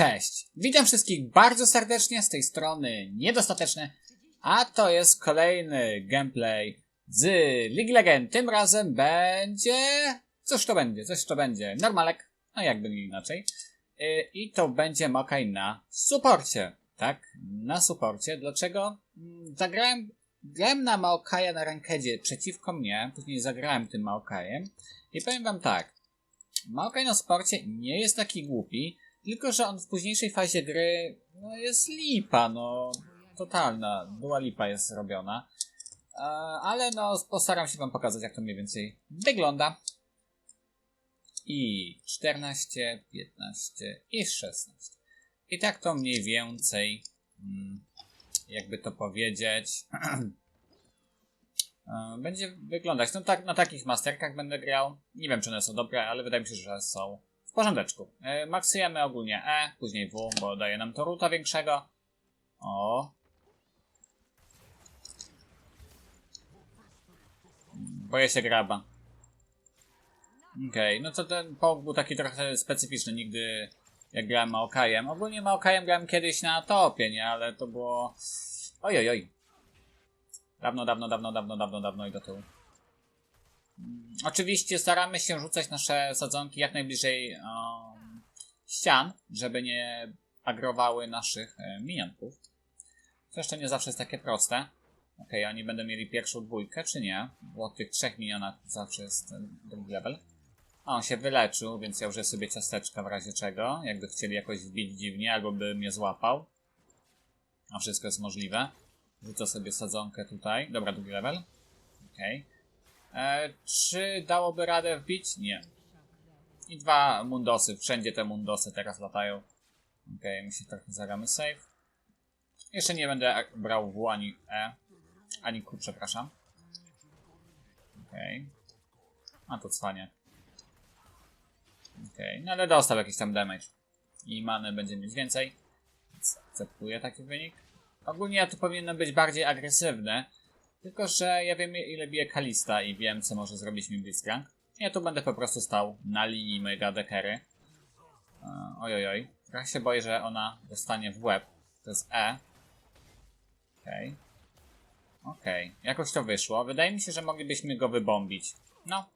Cześć! Witam wszystkich bardzo serdecznie z tej strony Niedostateczny, a to jest kolejny gameplay z League Legend. Tym razem będzie... Cóż to będzie? Coś to będzie. Normalek, no jakby nie inaczej. Yy, I to będzie Mokaj na suporcie. Tak, na suporcie. Dlaczego? Mm, Zagrałem, grałem na Maokaja na rankedzie przeciwko mnie, później zagrałem tym Maokajem i powiem wam tak. Maokaj na sporcie nie jest taki głupi, tylko że on w późniejszej fazie gry no jest lipa, no totalna, była lipa jest robiona. E, ale no postaram się wam pokazać jak to mniej więcej wygląda. I 14, 15 i 16. I tak to mniej więcej, mm, jakby to powiedzieć, e, będzie wyglądać. No tak, na takich masterkach będę grał. Nie wiem, czy one są dobre, ale wydaje mi się, że są w porządeczku. E, maksujemy ogólnie E, później W, bo daje nam to ruta większego. O. Boję się graba. Okej, no to ten połk był taki trochę specyficzny. Nigdy jak grałem Maokajem. Ogólnie Maokajem grałem kiedyś na topie, nie? Ale to było... Oj, oj, oj. Dawno, dawno, dawno, dawno, dawno, dawno i do tyłu. Oczywiście staramy się rzucać nasze sadzonki jak najbliżej um, ścian, żeby nie agrowały naszych e, minionków. Jeszcze nie zawsze jest takie proste. Okej, oni będą mieli pierwszą dwójkę, czy nie? Bo od tych trzech minionach zawsze jest ten drugi level. A on się wyleczył, więc ja użyję sobie ciasteczka w razie czego. Jakby chcieli jakoś wbić dziwnie, albo by mnie złapał. A wszystko jest możliwe. Rzucę sobie sadzonkę tutaj. Dobra, drugi level. Okej. E, czy dałoby radę wbić? Nie. I dwa mundosy. Wszędzie te mundosy teraz latają. Okej, my się trochę zagramy save. Jeszcze nie będę brał W ani E. Ani Q, przepraszam. Okej. A to cwanie. Okej, no ale dostał jakiś tam damage. I many będzie mieć więcej. Więc akceptuję taki wynik. Ogólnie ja tu powinienem być bardziej agresywny. Tylko, że ja wiem ile bije Kalista i wiem co może zrobić mi Blitzcrank. Ja tu będę po prostu stał na linii mojego dekery. E, Oj, oj, oj. Trochę się boję, że ona dostanie w łeb. To jest E. Okej. Okej. Jakoś to wyszło. Wydaje mi się, że moglibyśmy go wybombić. No.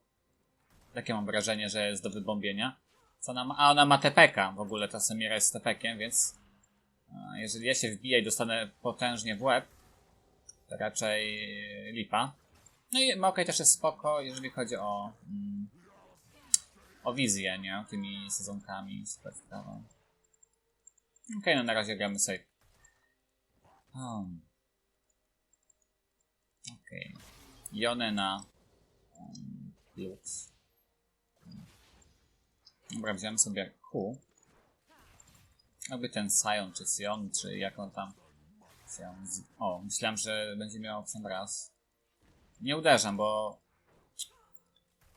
Takie mam wrażenie, że jest do wybombienia. Co ona? A ona ma TPK. W ogóle ta Semira jest z TPkiem, więc... e, Jeżeli ja się wbiję i dostanę potężnie w łeb, raczej lipa. No i Maokaj też jest spoko, jeżeli chodzi o mm, o wizję, nie? Tymi sezonkami, super sprawa. Okej, no na razie gramy save. Hmm. Okej. Jone na um, Lux. Dobra, wziąłem sobie Q. Aby ten Sion, czy Sion, czy jak on tam O, myślałem, że będzie miał sam raz. Nie uderzam, bo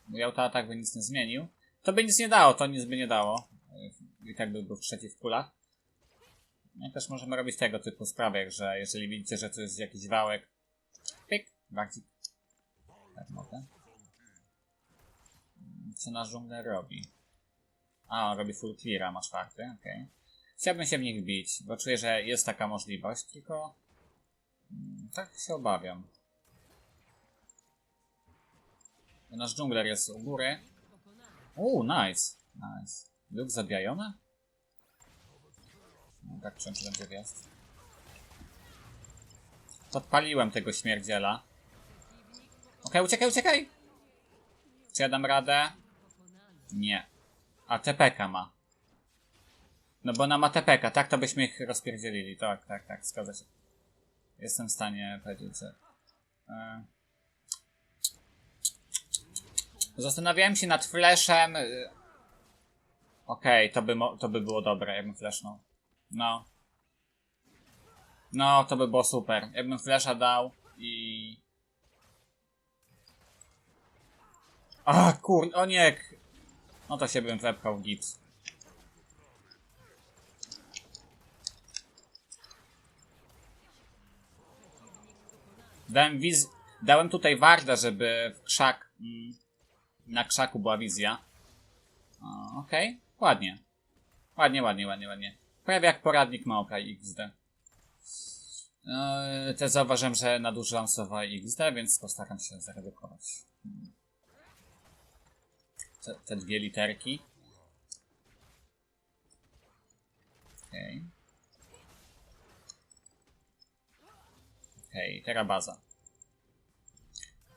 mój autoatak by nic nie zmienił. To by nic nie dało, to nic by nie dało. I tak by był w trzecich kulach. No i też możemy robić tego typu sprawy, że jeżeli widzicie, że to jest jakiś wałek, pyk, bardziej. Tak mogę. Co nasz dżungler robi? A, on robi full cleara, ma czwarty, okej. Chciałbym się w nich bić, bo czuję, że jest taka możliwość, tylko mm, tak się obawiam. Nasz dżungler jest u góry. Uuu, nice. Nice. Luk zabijony? No, tak że będzie wjazd. Podpaliłem tego śmierdziela. Okej, uciekaj, uciekaj! Czy ja dam radę? Nie. A TPK ma. No bo ona ma TPK, tak to byśmy ich rozpierdzielili. Tak, tak, tak, zgadza się. Jestem w stanie powiedzieć, że... E... Zastanawiałem się nad flashem. y, Okej, to, by to by było dobre, jakbym flashnął. No. No, to by było super. Jakbym flasha dał i... A, kur... O nie! No to się bym wepchał w gips. Dałem wiz... Dałem tutaj warda, żeby w krzak... Mm, na krzaku była wizja. Okej, ładnie. Ładnie, ładnie, ładnie, ładnie. Prawie jak poradnik Maokai XD. Eee, też zauważyłem, że nadużyłam słowa XD, więc postaram się zredukować. Te, te dwie literki. Okej. Okej, teraz baza.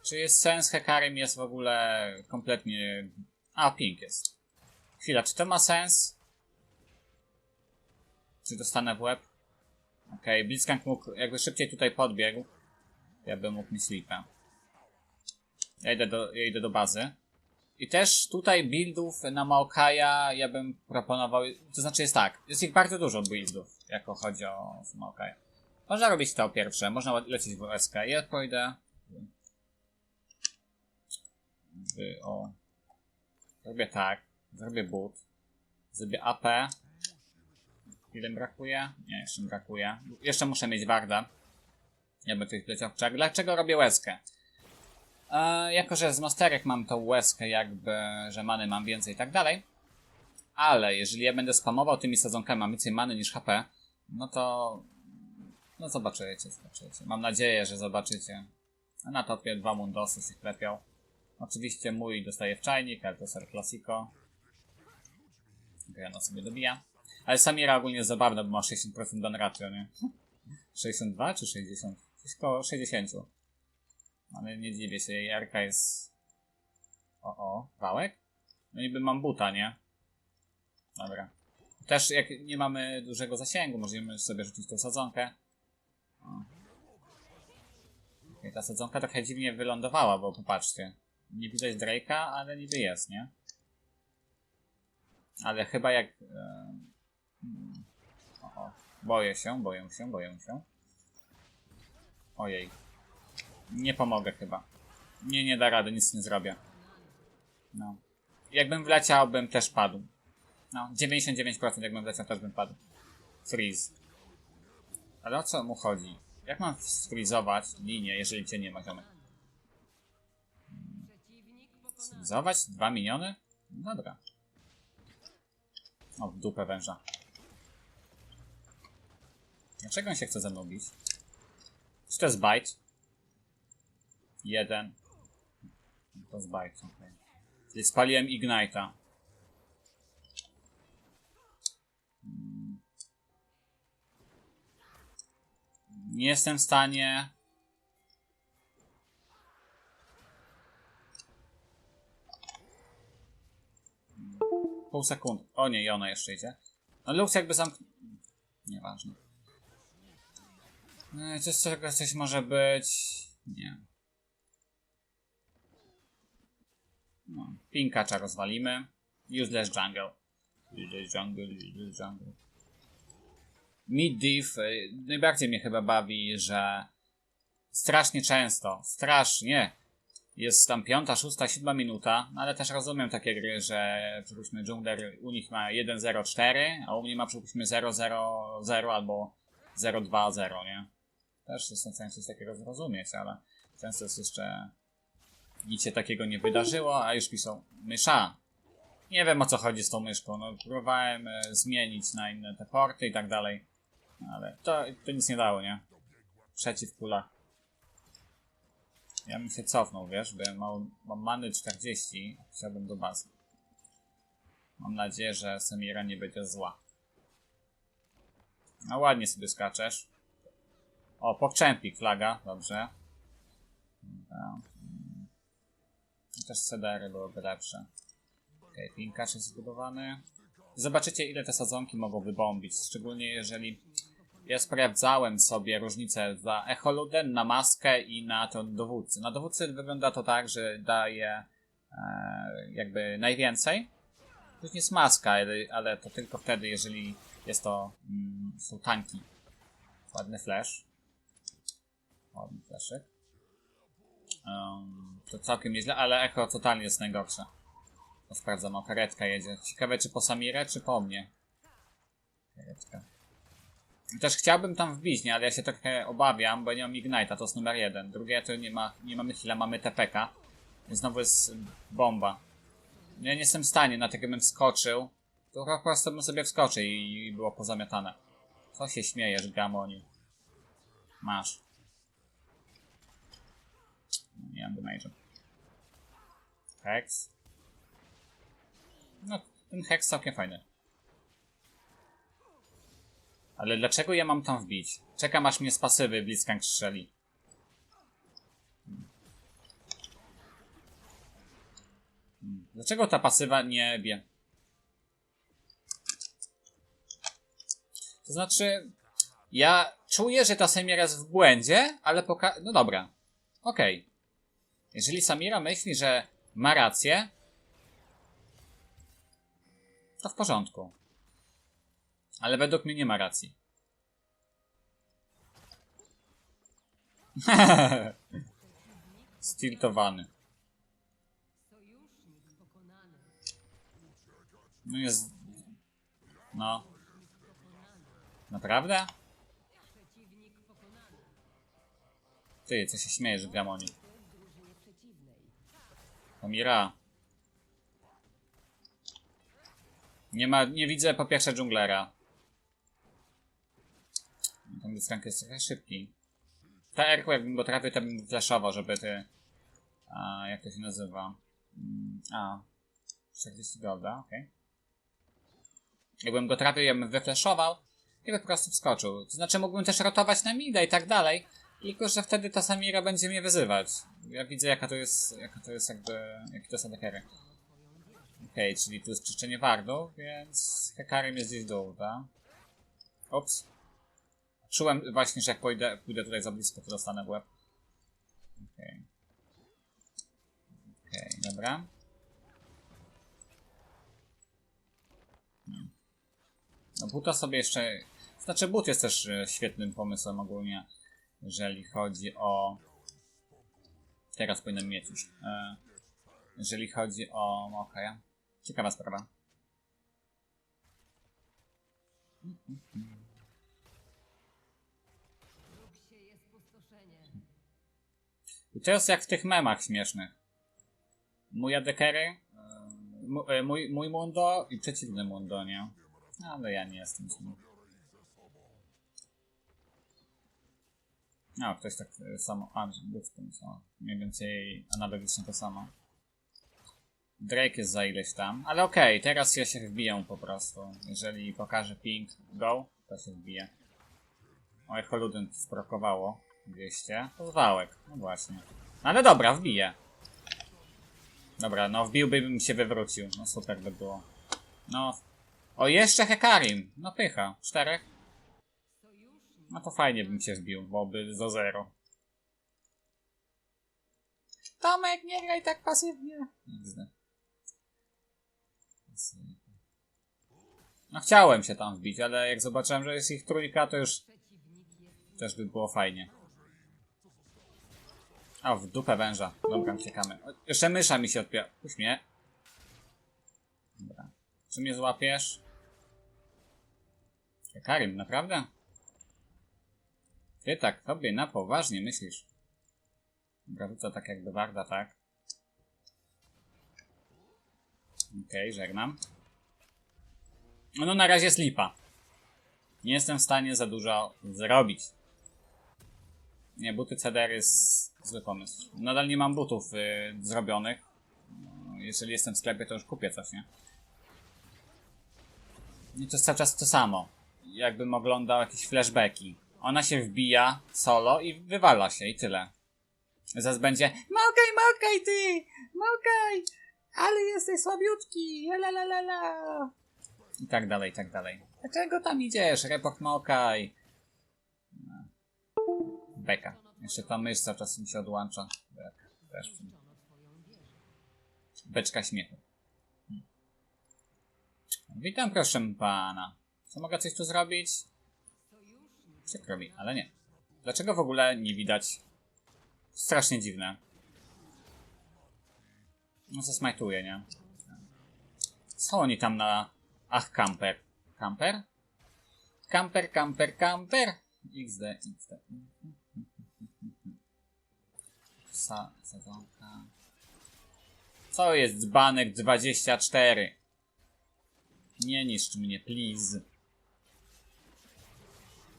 Czy jest sens Hekarym jest w ogóle kompletnie... A, pink jest. Chwila, czy to ma sens? Czy dostanę w łeb? Okej, okay, mógł jakby szybciej tutaj podbiegł. Ja bym mógł mi slipę. Ja idę, do, ja idę do bazy. I też tutaj buildów na Maokaja ja bym proponował, to znaczy jest tak, jest ich bardzo dużo buildów, jako chodzi o Maokaja. Można robić to pierwsze, można lecieć w SK. Ja pójdę o zrobię tak, zrobię boot, zrobię AP. Ile brakuje? Nie, jeszcze brakuje. Jeszcze muszę mieć Warda. Ja bym tutaj leciał w czak. Dlaczego robię łezkę? E, jako, że z masterek mam tą łezkę jakby, że many mam więcej i tak dalej. Ale jeżeli ja będę spamował tymi sadzonkami, mam więcej many niż HP, no to... No zobaczycie, zobaczycie. Mam nadzieję, że zobaczycie. A na topie dwa mundosy się klepią. Oczywiście mój dostaje w czajnik, ale to Ser Classico. Grano sobie dobija. Ale Samira ogólnie zabawna, bo ma 60% dan ratio, nie? 62 czy 60? Coś koło 60. Ale nie dziwię się, jej Arka jest... O, o, wałek? No niby mam buta, nie? Dobra. Też jak nie mamy dużego zasięgu, możemy sobie rzucić tą sadzonkę. Okay, ta sadzonka trochę dziwnie wylądowała, bo popatrzcie. Nie widać Drake'a, ale niby jest, nie? Ale chyba jak... O. Boję się, boję się, boję się. Ojej. Nie pomogę chyba. Nie, nie da rady, nic nie zrobię. No. Jakbym wleciał, bym też padł. No, 99% jakbym wleciał, też bym padł. Freeze. Ale o co mu chodzi? Jak mam sfrizować linię, jeżeli cię nie ma ziomek? Sfrizować? Dwa miniony? Dobra. O, dupę węża. Dlaczego on się chce ze mną bić? Czy to jest bite? Jeden. To jest bite, okej. Okay. spaliłem Ignite'a. Nie jestem w stanie... Pół sekund. O nie, i ona jeszcze idzie. No Lux jakby zamk... Nieważne. No, coś czego coś może być... Nie. No, Pinkacza rozwalimy. Useless jungle. Useless jungle, useless jungle. Mid div y, najbardziej mnie chyba bawi, że strasznie często, strasznie jest tam piąta, szósta, siódma minuta, no ale też rozumiem takie gry, że przypuśćmy jungler u nich ma 1-0-4, a u mnie ma przypuśćmy 0-0-0 albo 0-2-0, nie? Też jestem w stanie coś takiego zrozumieć, ale często jest jeszcze nic się takiego nie wydarzyło, a już piszą mysza. Nie wiem o co chodzi z tą myszką, no próbowałem e, zmienić na inne te porty i tak dalej, ale to, to nic nie dało, nie? Przeciw kula. Ja bym się cofnął, wiesz, bo ja mam, mam many 40, chciałbym do bazy. Mam nadzieję, że Semira nie będzie zła. No ładnie sobie skaczesz. O, pokczempik flaga, dobrze. Też CDR byłoby lepsze. Okej, okay, pinkacz jest zbudowany. Zobaczycie ile te sadzonki mogą wybombić, szczególnie jeżeli ja sprawdzałem sobie różnicę za Echoluden, na maskę i na ten dowódcy. Na dowódcy wygląda to tak, że daje e, jakby najwięcej. Później jest maska, ale, ale to tylko wtedy, jeżeli jest to mm, są tanki. Ładny flash. Ładny flashek. Um, to całkiem nieźle, ale Echo totalnie jest najgorsze. To sprawdzam, o karetka jedzie. Ciekawe czy po Samirę, czy po mnie. Karetka. Też chciałbym tam wbić, nie? ale ja się trochę obawiam, bo nie mam Ignite'a, to jest numer jeden. Drugie to nie, ma, nie mamy chwila, mamy TPK. Znowu jest bomba. Ja nie jestem w stanie, na tego bym wskoczył. To po prostu bym sobie wskoczył i, i było pozamiatane. Co się śmiejesz, Gamoni? Masz. Nie mam damage'u. Hex. No, ten Hex całkiem fajny. Ale dlaczego ja mam tam wbić? Czekam aż mnie z pasywy Blitzcrank strzeli. Dlaczego ta pasywa nie bie? To znaczy, ja czuję, że ta Samira jest w błędzie, ale poka... No dobra. Okej. Jeżeli Samira myśli, że ma rację, to w porządku. Ale według mnie nie ma racji. Stiltowany. No jest... No. Naprawdę? Ty, co się śmiejesz, Gamoni? Amira. Nie ma, nie widzę po pierwsze dżunglera. Ten dystrank jest trochę szybki. Ta Erku, jakbym go trafił, to bym flashował, żeby ty... A, jak to się nazywa? Mm, A. 40 golda, okej. Jakbym go trafił, ja bym wyflashował i by po prostu wskoczył. To znaczy mógłbym też rotować na mida i tak dalej, tylko że wtedy ta Samira będzie mnie wyzywać. Ja widzę jaka to jest, jaka to jest jakby, jakie to są dekery. Okej, czyli tu jest czyszczenie wardów, więc Hekarim jest gdzieś dół, tak? Ups. Czułem właśnie, że jak pójdę, pójdę tutaj za blisko, to dostanę w łeb. Okej. Okej, dobra. No buta sobie jeszcze... Znaczy but jest też e, świetnym pomysłem ogólnie, jeżeli chodzi o... Teraz powinienem mieć już. E, jeżeli chodzi o... no Okej. Okay. Ciekawa sprawa. I to jest jak w tych memach śmiesznych. Mój adekery, e, e, mój, mój mundo i przeciwny mundo, nie? Ale ja nie jestem z nim. No, ktoś tak samo. A. Mniej więcej analogicznie to samo. Drake jest za ileś tam. Ale okej, teraz ja się wbiję po prostu. Jeżeli pokaże ping go, to się wbije. Oj, Holuden sprokowało. 200. To wałek. No właśnie. No ale dobra, wbiję. Dobra, no wbiłby bym się wywrócił. No super by było. No. O, jeszcze Hekarim. No pycha. Czterech. No to fajnie bym się wbił, bo by za zero. Tomek, nie graj tak pasywnie. XD. No chciałem się tam wbić, ale jak zobaczyłem, że jest ich trójka, to już też by było fajnie. O, w dupę węża. Dobra, uciekamy. Jeszcze mysza mi się odpiła. Puść mnie. Dobra. Czy mnie złapiesz? Karim, naprawdę? Ty tak sobie na poważnie myślisz. Dobra, wrócę tak jakby Warda, tak? Okej, okay, żegnam. No, na razie jest lipa. Nie jestem w stanie za dużo zrobić. Nie, buty CDR jest zły pomysł. Nadal nie mam butów y, zrobionych. Jeżeli jestem w sklepie, to już kupię coś, nie? I to jest cały czas to samo. Jakbym oglądał jakieś flashbacki. Ona się wbija solo i wywala się i tyle. Zaraz będzie Mokaj, mokaj ty! Mokaj! Ale jesteś słabiutki! La la la la! I tak dalej, i tak dalej. Dlaczego tam idziesz? Report mokaj! No. Beka. Jeszcze ta mysz cały czas mi się odłącza. Też. Beczka śmiechu. Hmm. Witam proszę pana. Co mogę coś tu zrobić? Przykro mi, ale nie. Dlaczego w ogóle nie widać? Strasznie dziwne. No zasmajtuje, nie? Co oni tam na... Ach, kamper. Kamper? Kamper, kamper, kamper! XD, XD. Sa, sezonka. Co jest dzbanek 24? Nie niszcz mnie, please.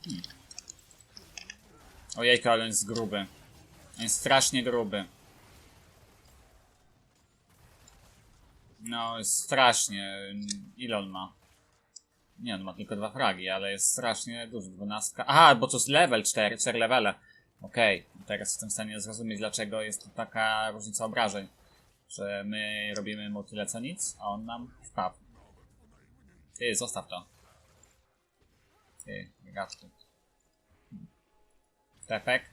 Hmm. Ojejku, ale on jest gruby. On jest strasznie gruby. No, strasznie. Ile on ma? Nie, on ma tylko dwa fragi, ale jest strasznie duży. Dwunastka. Aha, bo to jest level 4, 4 levele. Okej, teraz jestem w stanie zrozumieć, dlaczego jest tu taka różnica obrażeń. Że my robimy mu tyle co nic, a on nam wpadł. Ty, zostaw to. Ty, gadku. Tepek.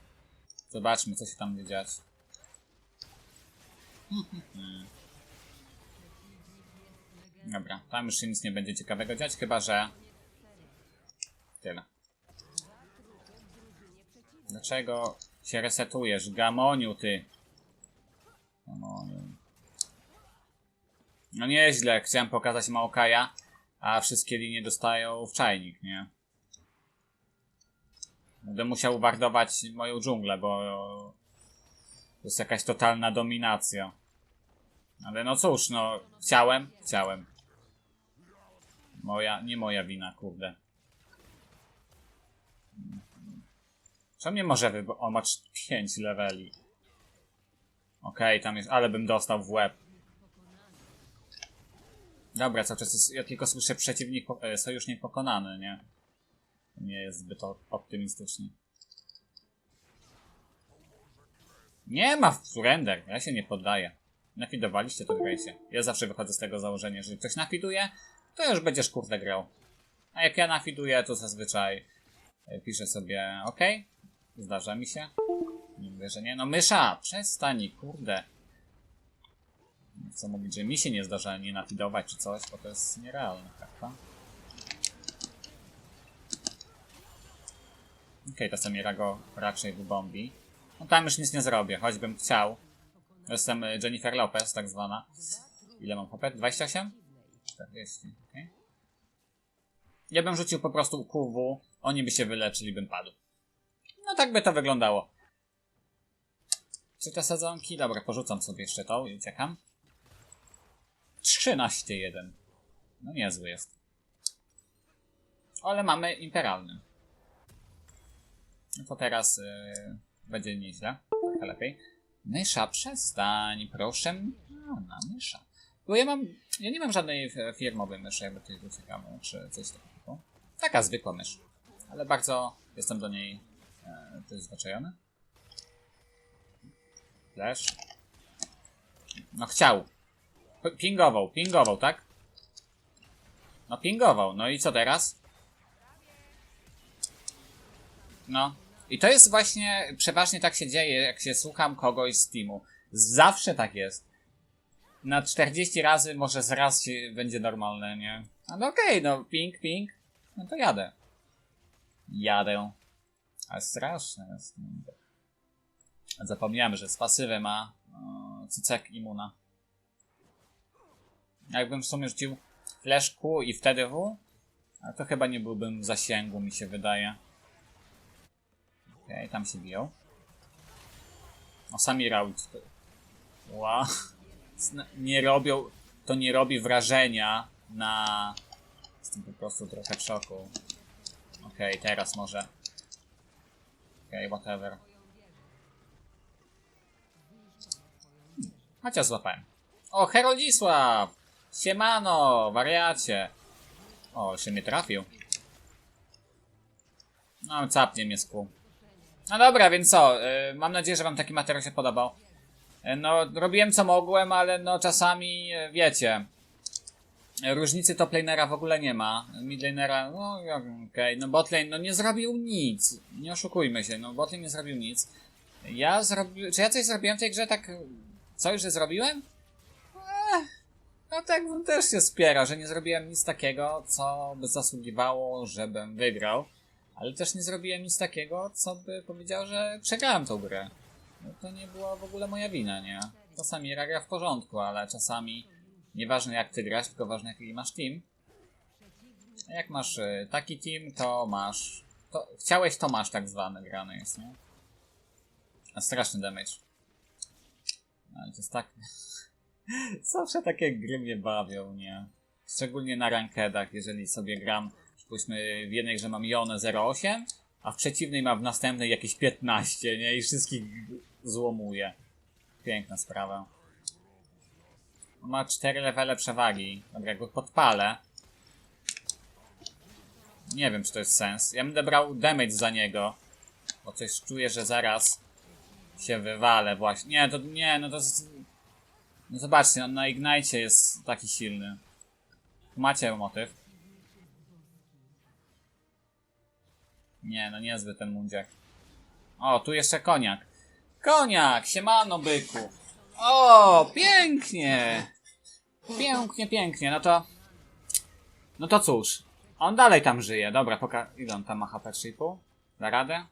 Zobaczmy, co się tam będzie dziać. Dobra, tam już się nic nie będzie ciekawego dziać, chyba że... Tyle. Dlaczego się resetujesz? Gamoniu, ty. Gamoniu. No nieźle, chciałem pokazać Maokaja, a wszystkie linie dostają w czajnik, nie? Będę musiał wardować moją dżunglę, bo to jest jakaś totalna dominacja. Ale no cóż, no chciałem, chciałem. Moja, nie moja wina, kurde. Co mnie może wy... O, ma 5 leveli. Okej, tam jest... Ale bym dostał w łeb. Dobra, cały czas jest, ja tylko słyszę przeciwnik, e, sojusznik pokonany, nie? Nie jest zbyt optymistycznie. Nie ma surrender, ja się nie poddaję. Nafidowaliście to grajcie. Ja zawsze wychodzę z tego założenia, że ktoś nafiduje, to już będziesz kurde grał. A jak ja nafiduję, to zazwyczaj e, piszę sobie OK. Zdarza mi się. Nie mówię, że nie. No mysza, przestań, kurde. Chcę mówić, że mi się nie zdarza nie nafidować czy coś, bo to jest nierealne, prawda? Okej, to Samira go raczej wybombi. No tam już nic nie zrobię, choćbym chciał. Jestem y, Jennifer Lopez, tak zwana. Ile mam HP? 28? 40, okej. Ja bym rzucił po prostu QW, oni by się wyleczyli, bym padł. No tak by to wyglądało. Czy te sadzonki? Dobra, porzucam sobie jeszcze tą i uciekam. 13-1. No niezły jest. Ale mamy imperialny. No to teraz yy, będzie nieźle. Trochę lepiej. Mysza, przestań, proszę. No, na mysza. Bo ja mam. Ja nie mam żadnej firmowej myszy, jakby to jest czy coś takiego. Taka zwykła mysz. Ale bardzo jestem do niej e, przyzwyczajony. Flash. No chciał. Pingował, pingował, tak? No pingował, no i co teraz? No. I to jest właśnie, przeważnie tak się dzieje, jak się słucham kogoś z teamu. Zawsze tak jest. Na 40 razy może z raz się będzie normalne, nie? A No okej, no ping, ping. No to jadę. Jadę. Ale straszne jest. Zapomniałem, że z pasywy ma e, cycek imuna. Jakbym w sumie rzucił flash Q i wtedy W, to chyba nie byłbym w zasięgu, mi się wydaje. Okej, tam się biją. O, sami raut. Zna- Nie robią, to nie robi wrażenia na... Jestem po prostu trochę w szoku. Okej, teraz może. Okej, whatever. Hmm, Chociaż złapałem. O, Herodzisław! Siemano, wariacie! O, się mnie trafił. No, capnie mnie z kół. No dobra, więc co? y, mam nadzieję, że wam taki materiał się podobał. Y, No, robiłem co mogłem, ale no czasami, y, wiecie, różnicy toplanera w ogóle nie ma. Midlanera, no okej, no botlane, no nie zrobił nic. Nie oszukujmy się, no botlane nie zrobił nic. Ja zrobiłem, czy ja coś zrobiłem w tej grze tak, coś, że zrobiłem? Ech, no tak bym też się spiera, że nie zrobiłem nic takiego, co by zasługiwało, żebym wygrał. Ale też nie zrobiłem nic takiego, co by powiedział, że przegrałem tą grę. No to nie była w ogóle moja wina, nie? Czasami gra w porządku, ale czasami nieważne jak ty grasz, tylko ważne jaki masz team. A jak masz y, taki team, to masz... To, chciałeś, to masz tak zwany grany jest, nie? A straszny damage. No, Ale to jest tak... Zawsze takie gry mnie bawią, nie? Szczególnie na rankedach, jeżeli sobie gram, przypuśćmy w jednej grze mam Jonę 0,8, a w przeciwnej mam w następnej jakieś 15, nie? I wszystkich złomuje. Piękna sprawa. Ma 4 levele przewagi. Dobra, jak go podpalę. Nie wiem, czy to jest sens. Ja będę brał damage za niego. Bo coś czuję, że zaraz się wywalę właśnie. Nie, to nie, no to jest... No zobaczcie, on na Ignite jest taki silny. Macie motyw. Nie, no niezły ten mundziak. O, tu jeszcze koniak. Koniak! Siemano, byku! O, pięknie! Pięknie, pięknie, no to... No to cóż. On dalej tam żyje. Dobra, poka... Ile on tam ma HP 3,5? Da radę?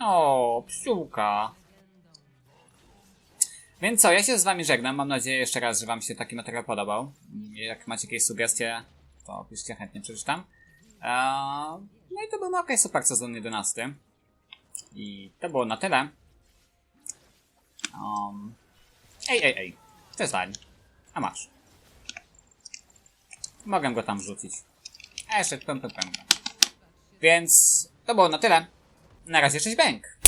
O, psiułka. Więc co, ja się z wami żegnam. Mam nadzieję jeszcze raz, że wam się taki materiał podobał. Jak macie jakieś sugestie, to piszcie, chętnie przeczytam. Eee, no i to był OK Super sezon 11. I to było na tyle. Um, ej, ej, ej. Przestań. A masz. Mogę go tam rzucić. A jeszcze pem, pem, pem. Więc to było na tyle. Na razie, cześć bęk.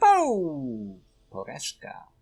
Poł! Poreszka.